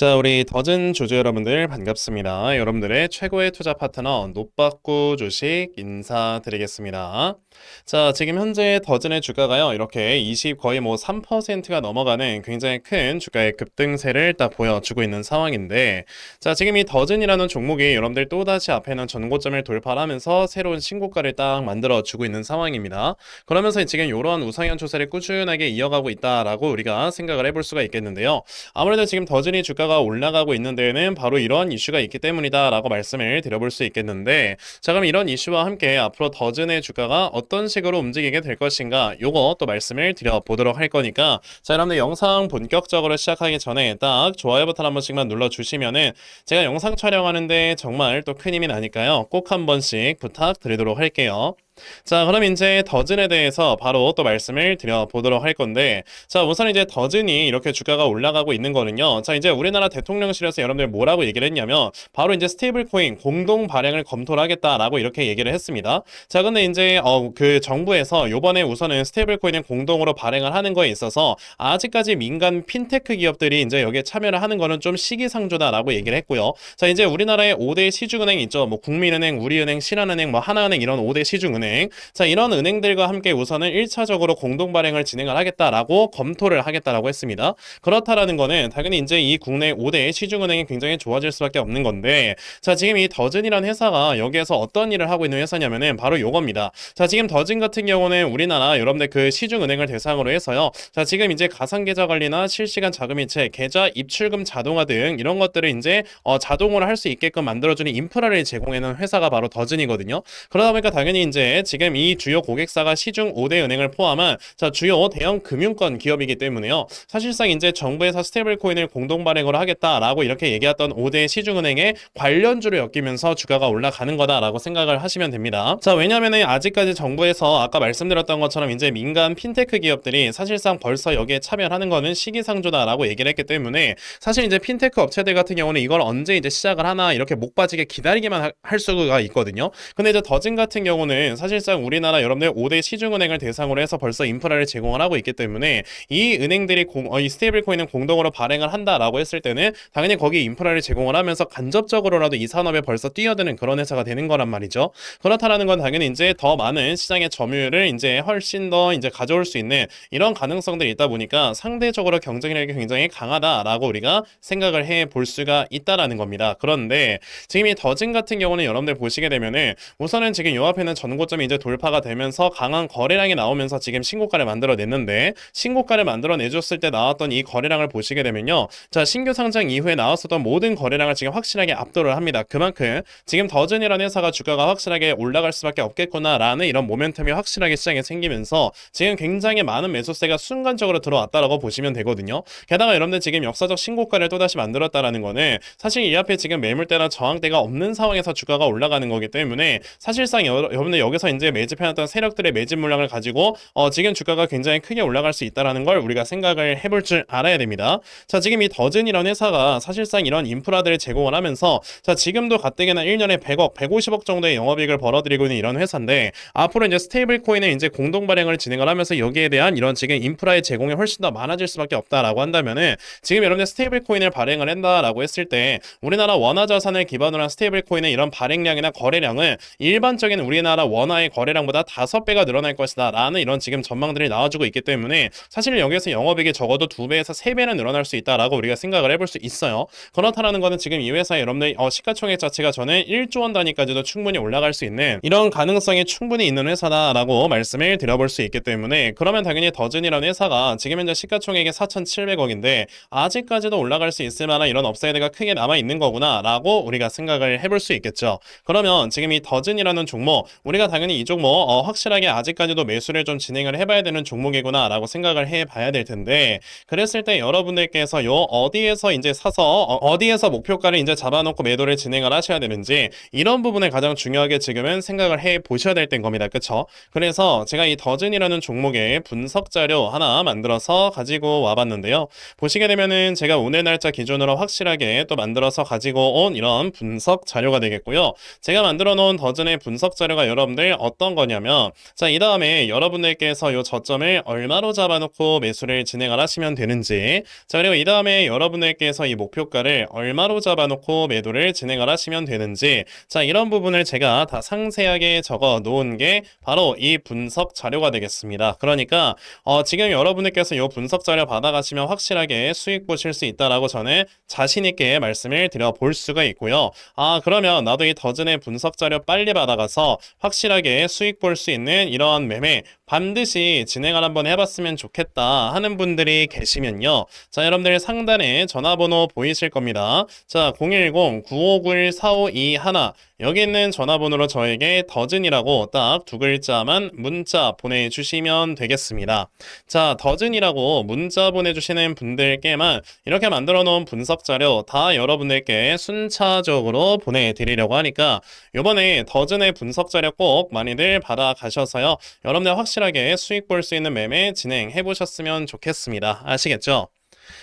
자, 우리 더즌 주주 여러분들 반갑습니다. 여러분들의 최고의 투자 파트너 노빠꾸 주식 인사드리겠습니다. 자, 지금 현재 더즌의 주가가요. 이렇게 20 거의 뭐 3%가 넘어가는 굉장히 큰 주가의 급등세를 딱 보여주고 있는 상황인데 자, 지금 이 더즌이라는 종목이 여러분들 또다시 앞에는 전고점을 돌파하면서 새로운 신고가를 딱 만들어 주고 있는 상황입니다. 그러면서 지금 이러한 우상향 추세를 꾸준하게 이어가고 있다라고 우리가 생각을 해볼 수가 있겠는데요. 아무래도 지금 더즌이 주가 가 올라가고 있는 데에는 바로 이런 이슈가 있기 때문이다라고 말씀을 드려볼 수 있겠는데 자 그럼 이런 이슈와 함께 앞으로 더즌의 주가가 어떤 식으로 움직이게 될 것인가 요거 또 말씀을 드려보도록 할 거니까 자 여러분들 영상 본격적으로 시작하기 전에 딱 좋아요 버튼 한 번씩만 눌러주시면은 제가 영상 촬영하는데 정말 또 큰 힘이 나니까요 꼭 한 번씩 부탁드리도록 할게요. 자, 그럼 이제 더즌에 대해서 바로 또 말씀을 드려보도록 할 건데, 자, 우선 이제 더즌이 이렇게 주가가 올라가고 있는 거는요. 자, 이제 우리나라 대통령실에서 여러분들 뭐라고 얘기를 했냐면, 바로 이제 스테이블 코인 공동 발행을 검토를 하겠다라고 이렇게 얘기를 했습니다. 자, 근데 이제, 어, 그 정부에서 요번에 우선은 스테이블 코인을 공동으로 발행을 하는 거에 있어서, 아직까지 민간 핀테크 기업들이 이제 여기에 참여를 하는 거는 좀 시기상조다라고 얘기를 했고요. 자, 이제 우리나라의 5대 시중은행 있죠. 뭐 국민은행, 우리은행, 신한은행, 뭐 하나은행 이런 5대 시중은행. 자, 이런 은행들과 함께 우선은 1차적으로 공동 발행을 진행을 하겠다라고 검토를 하겠다라고 했습니다. 그렇다라는 거는 당연히 이제 이 국내 5대 시중은행이 굉장히 좋아질 수밖에 없는 건데 자, 지금 이 더즌이라는 회사가 여기에서 어떤 일을 하고 있는 회사냐면은 바로 요겁니다. 자, 지금 더즌 같은 경우는 우리나라 여러분들 그 시중은행을 대상으로 해서요. 자, 지금 이제 가상계좌 관리나 실시간 자금이체, 계좌 입출금 자동화 등 이런 것들을 이제 어, 자동으로 할 수 있게끔 만들어주는 인프라를 제공하는 회사가 바로 더즌이거든요. 그러다 보니까 당연히 이제 지금 이 주요 고객사가 시중 5대 은행을 포함한 자 주요 대형 금융권 기업이기 때문에요. 사실상 이제 정부에서 스테이블 코인을 공동 발행으로 하겠다라고 이렇게 얘기했던 5대 시중은행의 관련주를 엮이면서 주가가 올라가는 거다라고 생각을 하시면 됩니다. 자 왜냐면은 아직까지 정부에서 아까 말씀드렸던 것처럼 이제 민간 핀테크 기업들이 사실상 벌써 여기에 참여하는 거는 시기상조다라고 얘기를 했기 때문에 사실 이제 핀테크 업체들 같은 경우는 이걸 언제 이제 시작을 하나 이렇게 목 빠지게 기다리기만 하- 할 수가 있거든요. 근데 이제 더진 같은 경우는 사실상 우리나라 여러분들 5대 시중은행을 대상으로 해서 벌써 인프라를 제공을 하고 있기 때문에 이 은행들이 공, 어, 이 스테이블 코인을 공동으로 발행을 한다라고 했을 때는 당연히 거기 인프라를 제공을 하면서 간접적으로라도 이 산업에 벌써 뛰어드는 그런 회사가 되는 거란 말이죠. 그렇다라는 건 당연히 이제 더 많은 시장의 점유율을 이제 훨씬 더 이제 가져올 수 있는 이런 가능성들이 있다 보니까 상대적으로 경쟁력이 굉장히 강하다라고 우리가 생각을 해 볼 수가 있다라는 겁니다. 그런데 지금 이 더진 같은 경우는 여러분들 보시게 되면은 우선은 지금 요 앞에는 전고 점이 이제 돌파가 되면서 강한 거래량이 나오면서 지금 신고가를 만들어냈는데 신고가를 만들어내줬을 때 나왔던 이 거래량을 보시게 되면요. 자 신규 상장 이후에 나왔었던 모든 거래량을 지금 확실하게 압도를 합니다. 그만큼 지금 더즌이라는 회사가 주가가 확실하게 올라갈 수밖에 없겠구나라는 이런 모멘텀이 확실하게 시장에 생기면서 지금 굉장히 많은 매수세가 순간적으로 들어왔다라고 보시면 되거든요. 게다가 여러분들 지금 역사적 신고가를 또다시 만들었다라는 거는 사실 이 앞에 지금 매물대나 저항대가 없는 상황에서 주가가 올라가는 거기 때문에 사실상 여, 여러분들 여기서 이제 매집해놨던 세력들의 매집 물량을 가지고 어, 지금 주가가 굉장히 크게 올라갈 수 있다라는 걸 우리가 생각을 해볼 줄 알아야 됩니다. 자 지금 이 더즌이라는 회사가 사실상 이런 인프라들을 제공을 하면서 자 지금도 가뜩이나 1년에 100억, 150억 정도의 영업이익을 벌어들이고 있는 이런 회사인데 앞으로 이제 스테이블 코인을 이제 공동 발행을 진행을 하면서 여기에 대한 이런 지금 인프라의 제공이 훨씬 더 많아질 수밖에 없다라고 한다면은 지금 여러분들 스테이블 코인을 발행을 한다라고 했을 때 우리나라 원화 자산을 기반으로 한 스테이블 코인의 이런 발행량이나 거래량은 일반적인 우리나라 원화 의 거래량보다 다섯 배가 늘어날 것이다 라는 이런 지금 전망들이 나와주고 있기 때문에 사실 여기에서 영업이익이 적어도 두 배에서 세 배는 늘어날 수 있다라고 우리가 생각을 해볼 수 있어요 그렇다라는 거는 지금 이 회사의 여러분들 어, 시가총액 자체가 저는 1조 원 단위까지도 충분히 올라갈 수 있는 이런 가능성이 충분히 있는 회사다라고 말씀을 드려볼 수 있기 때문에 그러면 당연히 더즌이라는 회사가 지금 현재 시가총액이 4,700억인데 아직까지도 올라갈 수 있을 만한 이런 업사이드가 크게 남아 있는 거구나라고 우리가 생각을 해볼 수 있겠죠. 그러면 지금 이 더즌이라는 종목 우리가 당연히 이 종목 어, 확실하게 아직까지도 매수를 좀 진행을 해봐야 되는 종목이구나라고 생각을 해봐야 될 텐데 그랬을 때 여러분들께서 요 어디에서 이제 사서 어, 디에서 목표가를 이제 잡아놓고 매도를 진행을 하셔야 되는지 이런 부분을 가장 중요하게 지금은 생각을 해 보셔야 될 때인 겁니다. 그쵸? 그래서 제가 이 더즌이라는 종목의 분석 자료 하나 만들어서 가지고 와봤는데요. 보시게 되면은 제가 오늘 날짜 기준으로 확실하게 또 만들어서 가지고 온 이런 분석 자료가 되겠고요. 제가 만들어 놓은 더즌의 분석 자료가 여러분들 여러분들 어떤 거냐면 자, 이 다음에 여러분들께서 요 저점을 얼마로 잡아놓고 매수를 진행을 하시면 되는지 자, 그리고 이 다음에 여러분들께서 이 목표가를 얼마로 잡아놓고 매도를 진행을 하시면 되는지 자, 이런 부분을 제가 다 상세하게 적어 놓은 게 바로 이 분석 자료가 되겠습니다. 그러니까 어, 지금 여러분들께서 이 분석 자료 받아가시면 확실하게 수익 보실 수 있다라고 저는 자신 있게 말씀을 드려 볼 수가 있고요. 아 그러면 나도 이 더즌의 분석 자료 빨리 받아가서 확실하게 수익 볼 수 있는 이런 매매 반드시 진행을 한번 해봤으면 좋겠다 하는 분들이 계시면요. 자 여러분들 상단에 전화번호 보이실 겁니다. 자 010-9591-4521 여기 있는 전화번호로 저에게 더즌이라고 딱 두 글자만 문자 보내주시면 되겠습니다. 자, 더즌이라고 문자 보내주시는 분들께만 이렇게 만들어 놓은 분석 자료 다 여러분들께 순차적으로 보내드리려고 하니까 요번에 더즌의 분석 자료 꼭 많이들 받아가셔서요. 여러분들 확실하게 수익 볼 수 있는 매매 진행해 보셨으면 좋겠습니다. 아시겠죠?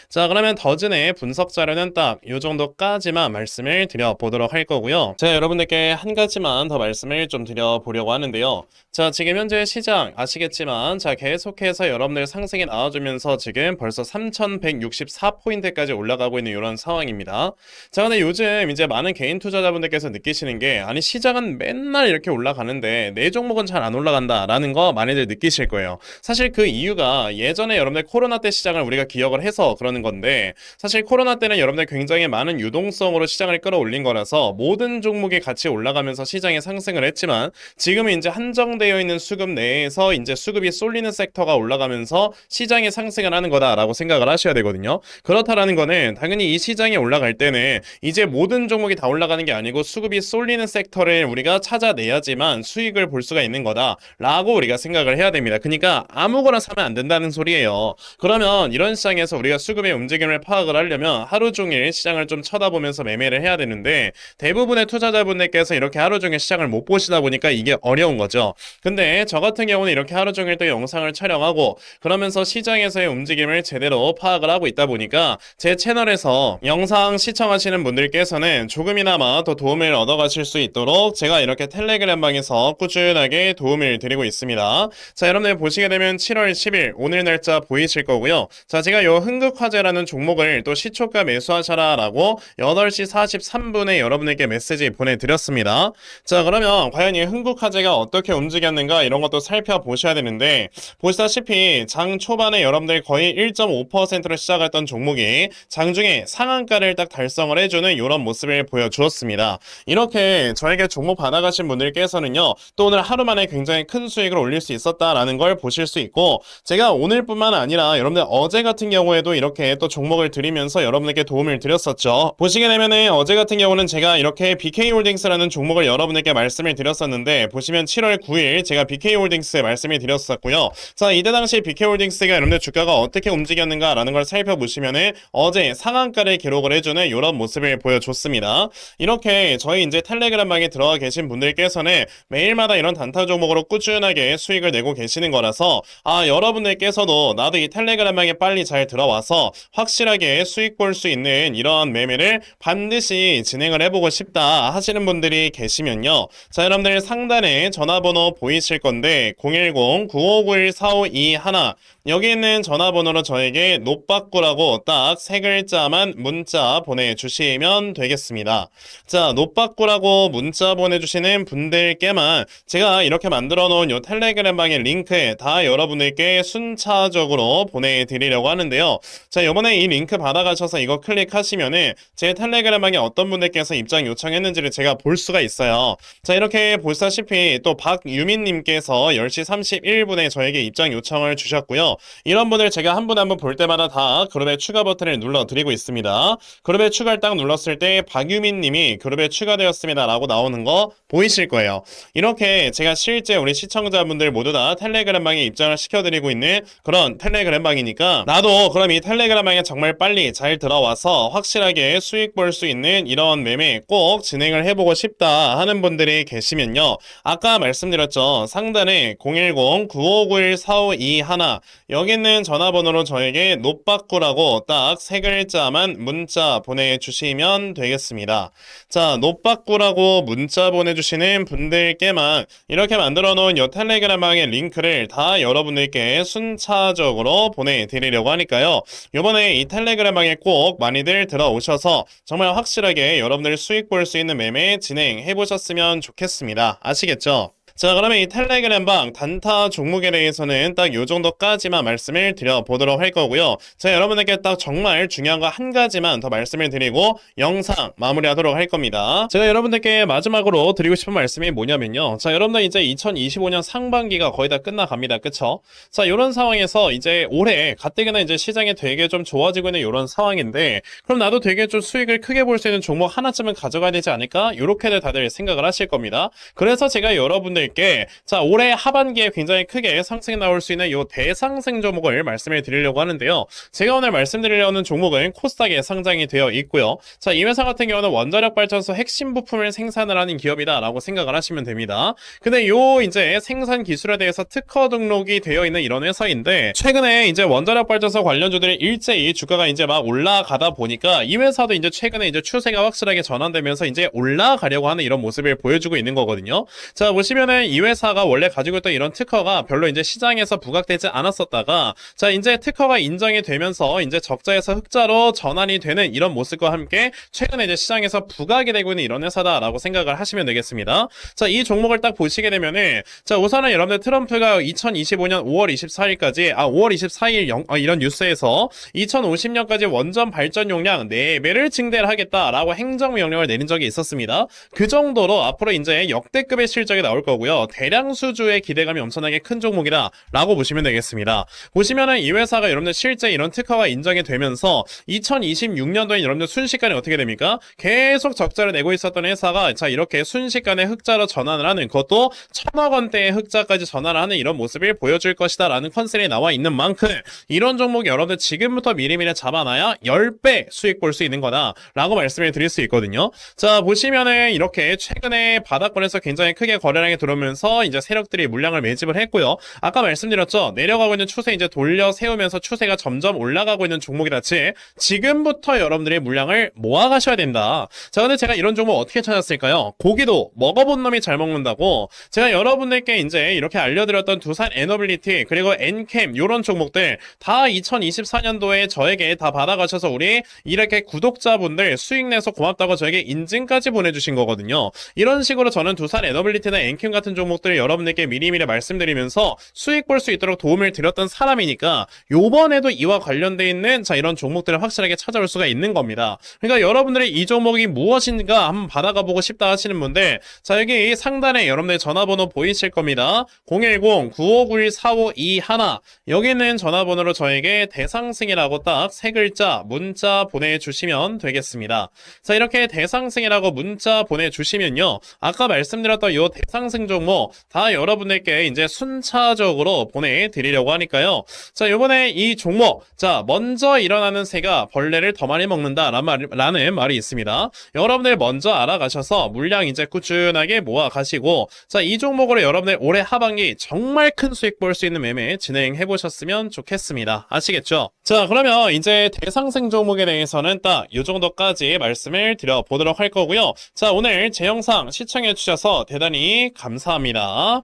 자, 그러면 더즌의 분석 자료는 딱 이 정도까지만 말씀을 드려보도록 할 거고요. 제가 여러분들께 한 가지만 더 말씀을 좀 드려보려고 하는데요. 자, 지금 현재 시장 아시겠지만 자, 계속해서 여러분들 상승이 나와주면서 지금 벌써 3,164포인트까지 올라가고 있는 이런 상황입니다. 자, 근데 요즘 이제 많은 개인 투자자분들께서 느끼시는 게 아니 시장은 맨날 이렇게 올라가는데 내 종목은 잘 안 올라간다라는 거 많이들 느끼실 거예요. 사실 그 이유가 예전에 여러분들 코로나 때 시장을 우리가 기억을 해서 그러는 건데 사실 코로나 때는 여러분들 굉장히 많은 유동성으로 시장을 끌어올린 거라서 모든 종목이 같이 올라가면서 시장이 상승을 했지만 지금은 이제 한정되어 있는 수급 내에서 이제 수급이 쏠리는 섹터가 올라가면서 시장이 상승을 하는 거다라고 생각을 하셔야 되거든요. 그렇다라는 거는 당연히 이 시장이 올라갈 때는 이제 모든 종목이 다 올라가는 게 아니고 수급이 쏠리는 섹터를 우리가 찾아내야지만 수익을 볼 수가 있는 거다라고 우리가 생각을 해야 됩니다. 그러니까 아무거나 사면 안 된다는 소리예요. 그러면 이런 시장에서 우리가 수급의 움직임을 파악을 하려면 하루 종일 시장을 좀 쳐다보면서 매매를 해야 되는데 대부분의 투자자분들께서 이렇게 하루 종일 시장을 못 보시다 보니까 이게 어려운 거죠. 근데 저 같은 경우는 이렇게 하루 종일 또 영상을 촬영하고 그러면서 시장에서의 움직임을 제대로 파악을 하고 있다 보니까 제 채널에서 영상 시청하시는 분들께서는 조금이나마 더 도움을 얻어가실 수 있도록 제가 이렇게 텔레그램 방에서 꾸준하게 도움을 드리고 있습니다. 자, 여러분들 보시게 되면 7월 10일 오늘 날짜 보이실 거고요. 자, 제가 요 흥 국화재라는 종목을 또 시초가 매수하셔라라고 8시 43분에 여러분에게 메시지 보내드렸습니다. 자, 그러면 과연 이 흥국화재가 어떻게 움직였는가 이런 것도 살펴보셔야 되는데 보시다시피 장 초반에 여러분들 거의 1.5%로 시작했던 종목이 장중에 상한가를 딱 달성을 해주는 이런 모습을 보여주었습니다. 이렇게 저에게 종목 받아가신 분들께서는요 또 오늘 하루 만에 굉장히 큰 수익을 올릴 수 있었다라는 걸 보실 수 있고 제가 오늘뿐만 아니라 여러분들 어제 같은 경우에도 이렇게 또 종목을 드리면서 여러분에게 도움을 드렸었죠. 보시게 되면은 어제 같은 경우는 제가 이렇게 BK홀딩스라는 종목을 여러분에게 말씀을 드렸었는데 보시면 7월 9일 제가 BK홀딩스 말씀을 드렸었고요. 자 이때 당시 BK홀딩스가 여러분들 주가가 어떻게 움직였는가라는 걸 살펴보시면은 어제 상한가를 기록을 해주는 이런 모습을 보여줬습니다. 이렇게 저희 이제 텔레그램 방에 들어가 계신 분들께서는 매일마다 이런 단타 종목으로 꾸준하게 수익을 내고 계시는 거라서 아 여러분들께서도 나도 이 텔레그램 방에 빨리 잘 들어와서 확실하게 수익 볼 수 있는 이런 매매를 반드시 진행을 해보고 싶다 하시는 분들이 계시면요. 자 여러분들 상단에 전화번호 보이실 건데 010-9591-4521 여기 있는 전화번호로 저에게 노빠꾸라고 딱 세 글자만 문자 보내주시면 되겠습니다. 자, 노빠꾸라고 문자 보내주시는 분들께만 제가 이렇게 만들어 놓은 요 텔레그램 방의 링크에 다 여러분들께 순차적으로 보내드리려고 하는데요. 자, 요번에 이 링크 받아가셔서 이거 클릭하시면은 제 텔레그램 방에 어떤 분들께서 입장 요청했는지를 제가 볼 수가 있어요. 자, 이렇게 보시다시피 또 박유민님께서 10시 31분에 저에게 입장 요청을 주셨고요. 이런 분들 제가 한 분 한 분 볼 때마다 다 그룹에 추가 버튼을 눌러드리고 있습니다. 그룹에 추가를 딱 눌렀을 때 박유민 님이 그룹에 추가되었습니다 라고 나오는 거 보이실 거예요. 이렇게 제가 실제 우리 시청자분들 모두 다 텔레그램 방에 입장을 시켜드리고 있는 그런 텔레그램 방이니까 나도 그럼 이 텔레그램 방에 정말 빨리 잘 들어와서 확실하게 수익 볼 수 있는 이런 매매 꼭 진행을 해보고 싶다 하는 분들이 계시면요. 아까 말씀드렸죠. 상단에 010-9591-4521 여기 있는 전화번호로 저에게 노빠꾸라고 딱 세 글자만 문자 보내주시면 되겠습니다. 자, 노빠꾸라고 문자 보내주시는 분들께만 이렇게 만들어 놓은 요 텔레그램방의 링크를 다 여러분들께 순차적으로 보내드리려고 하니까요. 요번에 이 텔레그램방에 꼭 많이들 들어오셔서 정말 확실하게 여러분들 수익 볼 수 있는 매매 진행해 보셨으면 좋겠습니다. 아시겠죠? 자, 그러면 이 텔레그램 방 단타 종목에 대해서는 딱 요 정도까지만 말씀을 드려보도록 할 거고요. 자, 여러분에게 딱 정말 중요한 거 한 가지만 더 말씀을 드리고 영상 마무리하도록 할 겁니다. 제가 여러분들께 마지막으로 드리고 싶은 말씀이 뭐냐면요. 자, 여러분들 이제 2025년 상반기가 거의 다 끝나갑니다. 그쵸? 자, 이런 상황에서 이제 올해 가뜩이나 이제 시장이 되게 좀 좋아지고 있는 이런 상황인데 그럼 나도 되게 좀 수익을 크게 볼 수 있는 종목 하나쯤은 가져가야 되지 않을까? 이렇게들 다들 생각을 하실 겁니다. 그래서 제가 여러분들 께 자 올해 하반기에 굉장히 크게 상승이 나올 수 있는 이 대상승 종목을 말씀을 드리려고 하는데요. 제가 오늘 말씀드리려는 종목은 코스닥에 상장이 되어 있고요. 자 이 회사 같은 경우는 원자력 발전소 핵심 부품을 생산을 하는 기업이다라고 생각을 하시면 됩니다. 근데 요 이제 생산 기술에 대해서 특허 등록이 되어 있는 이런 회사인데 최근에 이제 원자력 발전소 관련주들이 일제히 주가가 이제 막 올라가다 보니까 이 회사도 이제 최근에 이제 추세가 확실하게 전환되면서 이제 올라가려고 하는 이런 모습을 보여주고 있는 거거든요. 자 보시면은 이 회사가 원래 가지고 있던 이런 특허가 별로 이제 시장에서 부각되지 않았었다가 자 이제 특허가 인정이 되면서 이제 적자에서 흑자로 전환이 되는 이런 모습과 함께 최근에 이제 시장에서 부각이 되고 있는 이런 회사다라고 생각을 하시면 되겠습니다. 자 이 종목을 딱 보시게 되면은 자 우선은 여러분들 트럼프가 2025년 5월 24일까지 아 5월 24일 영, 아, 이런 뉴스에서 2050년까지 원전 발전 용량 4배를 증대를 하겠다라고 행정 명령을 내린 적이 있었습니다. 그 정도로 앞으로 이제 역대급의 실적이 나올 거고요. 대량 수주의 기대감이 엄청나게 큰 종목이다 라고 보시면 되겠습니다. 보시면은 이 회사가 여러분들 실제 이런 특허가 인정이 되면서 2026년도에 여러분들 순식간에 어떻게 됩니까? 계속 적자를 내고 있었던 회사가 자 이렇게 순식간에 흑자로 전환을 하는 그것도 천억 원대의 흑자까지 전환을 하는 이런 모습을 보여줄 것이다 라는 컨셉이 나와 있는 만큼 이런 종목이 여러분들 지금부터 미리미리 잡아놔야 10배 수익 볼 수 있는 거다 라고 말씀을 드릴 수 있거든요. 자 보시면은 이렇게 최근에 바닥권에서 굉장히 크게 거래량이 들어오면 서 이제 세력들이 물량을 매집을 했고요. 아까 말씀드렸죠. 내려가고 있는 추세 이제 돌려 세우면서 추세가 점점 올라가고 있는 종목이라치 지금부터 여러분들이 물량을 모아가셔야 된다. 자 근데 제가 이런 종목 어떻게 찾았을까요? 고기도 먹어본 놈이 잘 먹는다고 제가 여러분들께 이제 이렇게 알려드렸던 두산 에너빌리티 그리고 엔캠 이런 종목들 다 2024년도에 저에게 다 받아가셔서 우리 이렇게 구독자분들 수익 내서 고맙다고 저에게 인증까지 보내주신 거거든요. 이런 식으로 저는 두산 에너빌리티나 엔캠 같은 종목들 여러분들께 미리미리 말씀드리면서 수익 볼 수 있도록 도움을 드렸던 사람이니까 요번에도 이와 관련돼 있는 자 이런 종목들을 확실하게 찾아올 수가 있는 겁니다. 그러니까 여러분들이 이 종목이 무엇인가 한번 받아가 보고 싶다 하시는 분들 자 여기 상단에 여러분들 전화번호 보이실 겁니다. 010-9591-4521 여기 있는 전화번호로 저에게 대상승이라고 딱 세 글자 문자 보내주시면 되겠습니다. 자 이렇게 대상승이라고 문자 보내주시면요 아까 말씀드렸던 이 대상승 종목 다 여러분들께 이제 순차적으로 보내드리려고 하니까요. 자 요번에 이 종목. 자 먼저 일어나는 새가 벌레를 더 많이 먹는다 라는, 말이 있습니다. 여러분들 먼저 알아가셔서 물량 이제 꾸준하게 모아 가시고 자 이 종목으로 여러분들 올해 하반기 정말 큰 수익 볼 수 있는 매매 진행해 보셨으면 좋겠습니다. 아시겠죠? 자 그러면 이제 대상승 종목에 대해서는 딱 이 정도까지 말씀을 드려 보도록 할 거고요. 자 오늘 제 영상 시청해 주셔서 대단히 감사합니다